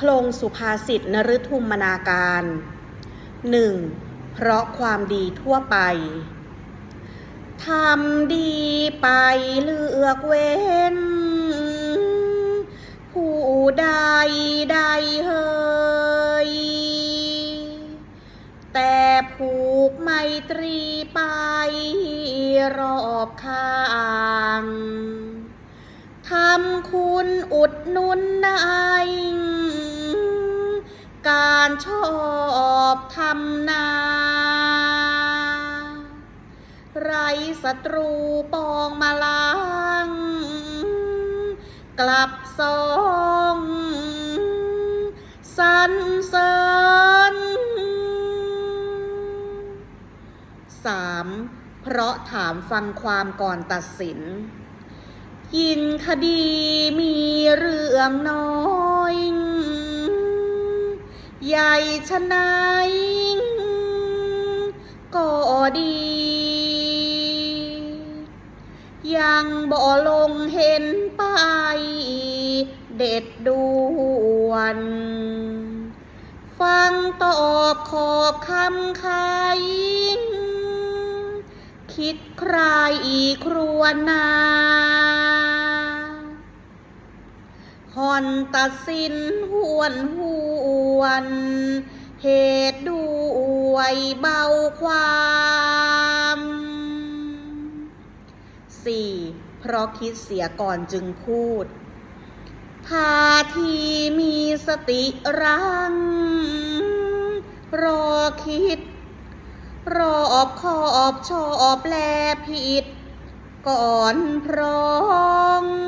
โครงสุภาษิตนฤทุมมนาการ 1. เพราะความดีทั่วไป ทำดีไปเลือกเว้น ผู้ใดใดเฮย แต่ผูกไมตรีไปรอบข้างทำคุณอุดนุนนาย การชอบทำนา ไรศัตรูปองมาลัง กลับสองสรรเสริญ 3. เพราะถามฟังความก่อนตัดสิน ยินคดีมีเรื่องน้อย หญ่ชะนายก็ดี ยังบ่ลงเห็นไป เด็ดด่วน ฟังตอบขอบคำใครคิดใครอีครวนนา หอนตัดสินหวนหวน เหตุด้วยเบาความ 4. เพราะคิดเสียก่อนจึงพูด พาทีมีสติรัง รอคิด รอบขอบชอบแลผิด ก่อนพร้อง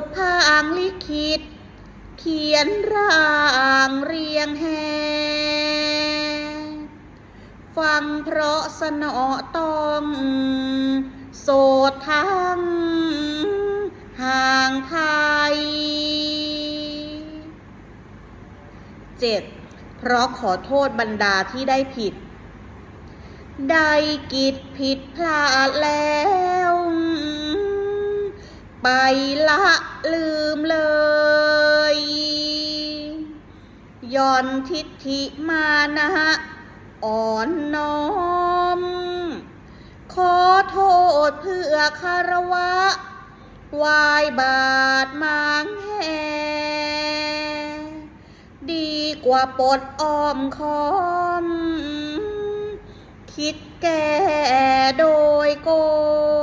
ดพางลิขิต เขียนร่างเรียงแหฟังเพราะสนอต้องโสดทั้งห่างไทย 7. เพราะขอโทษบรรดาที่ได้ผิด ได้กิจผิดพลาดแล้ว ไปละลืมเลย ย่อนทิฏฐิมานะอ่อนน้อม ขอโทษเพื่อคารวะ วายบาทมางแหดีกว่าปลดอ้อมคอม คิดแก่โดยโกง